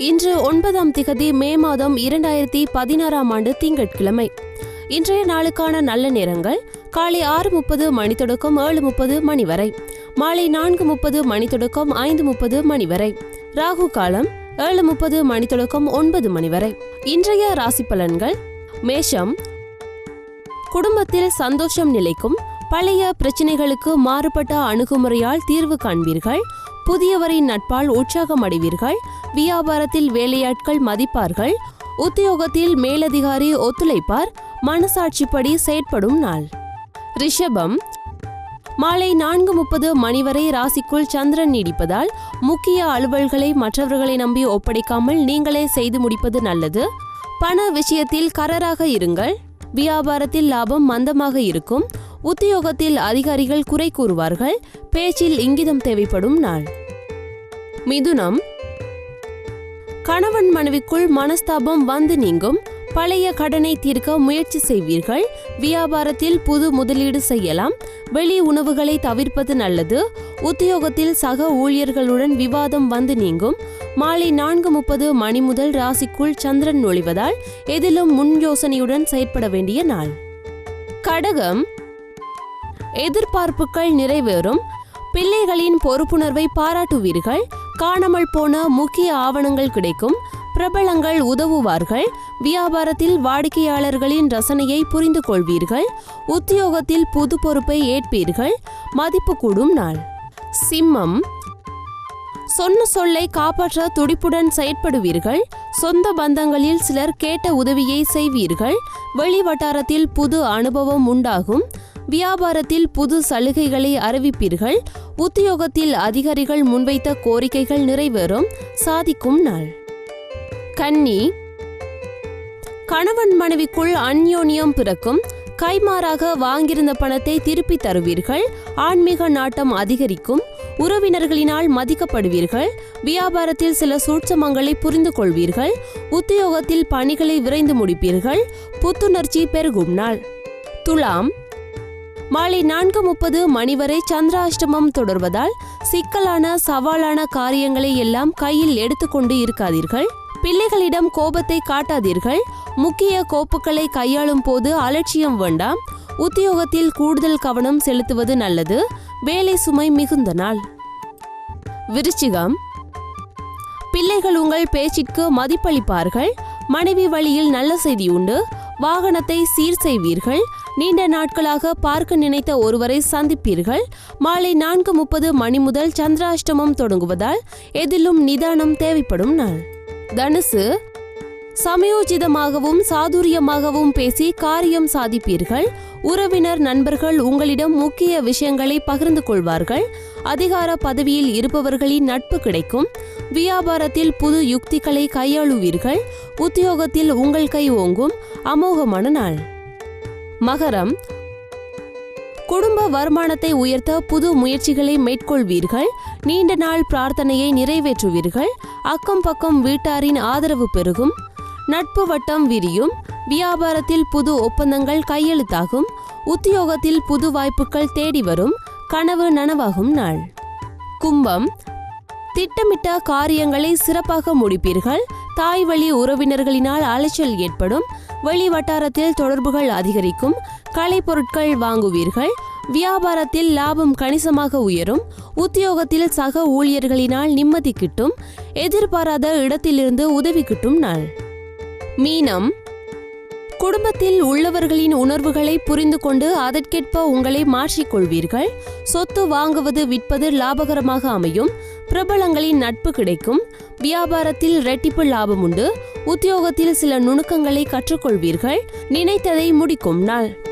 இன்று ஒன்பதாம் திகதி மே மாதம் இரண்டாயிரத்தி பதினாறாம் ஆண்டு திங்கட்கிழமை. இன்றைய நாளுக்கான நல்ல நேரங்கள் காலை ஆறு முப்பது மணி தொடக்கம் ஏழு முப்பது மணி வரை மாலை நான்கு முப்பது மணி தொடக்கம் ஐந்து முப்பது மணி வரை ராகு காலம் ஏழு முப்பது மணி தொடக்கம் ஒன்பது மணி வரை. இன்றைய ராசி பலன்கள் மேஷம். குடும்பத்தில் சந்தோஷம் நிலைக்கும் பழைய பிரச்சனைகளுக்கு மாறுபட்ட அணுகுமுறையால் தீர்வு காண்பீர்கள். புதியவரின் நட்பால் உற்சாகம் அடைவீர்கள் வியாபாரத்தில் வேலையாட்கள் மதிப்பார்கள். உத்தியோகத்தில் மேலதிகாரி ஒத்துழைப்பார். மனசாட்சிப்படி செயற்படும் நாள். ரிஷபம். மாலை நான்கு முப்பது மணி வரை ராசிக்குள் சந்திரன் நீடிப்பதால் முக்கிய அலுவல்களை மற்றவர்களை நம்பி ஒப்படைக்காமல் நீங்களே செய்து முடிப்பது நல்லது. பண விஷயத்தில் கரராக இருங்கள். வியாபாரத்தில் லாபம் மந்தமாக இருக்கும். உத்தியோகத்தில் அதிகாரிகள் குறை கூறுவார்கள். பேச்சில் இங்கிதம் தேவைப்படும் நாள். மிதுனம். கணவன் மனைவிக்குள் மனஸ்தாபம் வந்து நீங்கும். பழைய கடனை தீர்க்க முயற்சி செய்வீர்கள். வியாபாரத்தில் புது முதலீடு செய்யலாம். வெளி உணவுகளை தவிர்ப்பது நல்லது. உத்தியோகத்தில் சக ஊழியர்களுடன் விவாதம் வந்து நீங்கும். மாலை நான்கு முப்பது மணி முதல் ராசிக்குள் சந்திரன் நுழைவதால் எதிலும் முன் யோசனையுடன் செயற்பட வேண்டிய நாள். கடகம். எதிர்பார்ப்புகள் நிறைவேறும். பிள்ளைகளின் பொறுப்புணர்வை பாராட்டுவீர்கள். காணாமல் போன முக்கிய ஆவணங்கள் கிடைக்கும். பிரபலங்கள் உதவுவார்கள். வியாபாரத்தில் வாடிக்கையாளர்களின் ரசனையை புரிந்து கொள்வீர்கள். உத்தியோகத்தில் புது பொறுப்பை ஏற்பீர்கள். மதிப்பு கூடும் நாள். சிம்மம். சொன்ன சொல்லை காப்பாற்ற துடிப்புடன் செயற்படுவீர்கள். சொந்த பந்தங்களில் சிலர் கேட்ட உதவியை செய்வீர்கள். வெளி வட்டாரத்தில் புது அனுபவம் உண்டாகும். வியாபாரத்தில் புது சலுகைகளை அறிவிப்பீர்கள். உத்தியோகத்தில் அதிகாரிகள் முன்வைத்த கோரிக்கைகள் நிறைவேறும். சாதிக்கும் நாள். கன்னி. கணவன் மனைவிக்குள் அந்யோன்யம் பிறக்கும். கைமாறாக வாங்கியிருந்த பணத்தை திருப்பி தருவீர்கள். ஆன்மீக நாட்டம் அதிகரிக்கும். உறவினர்களினால் மதிக்கப்படுவீர்கள். வியாபாரத்தில் சில சூட்சமங்களை புரிந்து கொள்வீர்கள். உத்தியோகத்தில் பணிகளை விரைந்து முடிப்பீர்கள். புத்துணர்ச்சி பெருகும் நாள். துலாம். மாலை நான்கு முப்பது மணி வரை சந்திராஷ்டமம் தொடர்வதால் சிக்கலான சவாலான காரியங்களை எல்லாம் கையில் எடுத்துக்கொண்டு இருக்காதீர்கள். பிள்ளைகளிடம் கோபத்தை காட்டாதீர்கள். முக்கிய கோப்புகளை கையாளும் போது அலட்சியம் வேண்டாம். உத்தியோகத்தில் கூடுதல் கவனம் செலுத்துவது நல்லது. வேலை சுமை மிகுந்த நாள். விருச்சிகம். பிள்ளைகள் உங்கள் பேச்சிற்கு மதிப்பளிப்பார்கள். மனைவி வழியில் நல்ல செய்தி உண்டு. வாகனத்தை சீர் செய்வீர்கள். நீண்ட நாட்களாக பார்க்க நினைத்த ஒருவரை சந்திப்பீர்கள். மாலை நான்கு முப்பது மணி முதல் சந்திராஷ்டமம் தொடங்குவதால் எதிலும் நிதானம் தேவைப்படும் நாள். தனுசு சமயோஜிதமாகவும் சாதுரியமாகவும் பேசி காரியம் சாதிப்பீர்கள். உறவினர் நண்பர்கள் உங்களிடம் முக்கிய விஷயங்களை பகிர்ந்து கொள்வார்கள். அதிகார பதவியில் இருப்பவர்களின் நட்பு கிடைக்கும். வியாபாரத்தில் புது யுக்திகளை கையாளுவீர்கள். உத்தியோகத்தில் உங்கள் கை ஓங்கும். அமோகமான நாள். மகரம். குடும்ப வருமானத்தை உயர்த்த புது முயற்சிகளை மேற்கொள்வீர்கள். நீண்ட நாள் பிரார்த்தனையை நிறைவேற்றுவீர்கள். அக்கம் பக்கம் வீட்டாரின் ஆதரவு பெருகும். நட்பு வட்டம் விரியும். வியாபாரத்தில் புது ஒப்பந்தங்கள் கையெழுத்தாகும். உத்தியோகத்தில் புது வாய்ப்புகள் தேடி வரும். கனவு நனவாகும் நாள். கும்பம். திட்டமிட்ட காரியங்களை சிறப்பாக முடிப்பீர்கள். தாய் வழி உறவினர்களினால் அலைச்சல் ஏற்படும். வெளி வட்டாரத்தில் தொடர்புகள் அதிகரிக்கும். கலைப்பொருட்கள் வாங்குவீர்கள். வியாபாரத்தில் லாபம் கணிசமாக உயரும். உத்தியோகத்தில் சக ஊழியர்களினால் நிம்மதி கிட்டும். எதிர்பாராத இடத்திலிருந்து உதவி கிட்டும் நாள். மீனம். குடும்பத்தில் உள்ளவர்களின் உணர்வுகளை புரிந்து கொண்டு அதற்கேற்ப உங்களை மாற்றிக்கொள்வீர்கள். சொத்து வாங்குவது விற்பது லாபகரமாக அமையும். பிரபலங்களின் நட்பு கிடைக்கும். வியாபாரத்தில் ரெட்டிப்பு லாபம் உண்டு. உத்தியோகத்தில் சில நுணுக்கங்களை கற்றுக்கொள்வீர்கள். நினைத்ததை முடிக்கும் நாள்.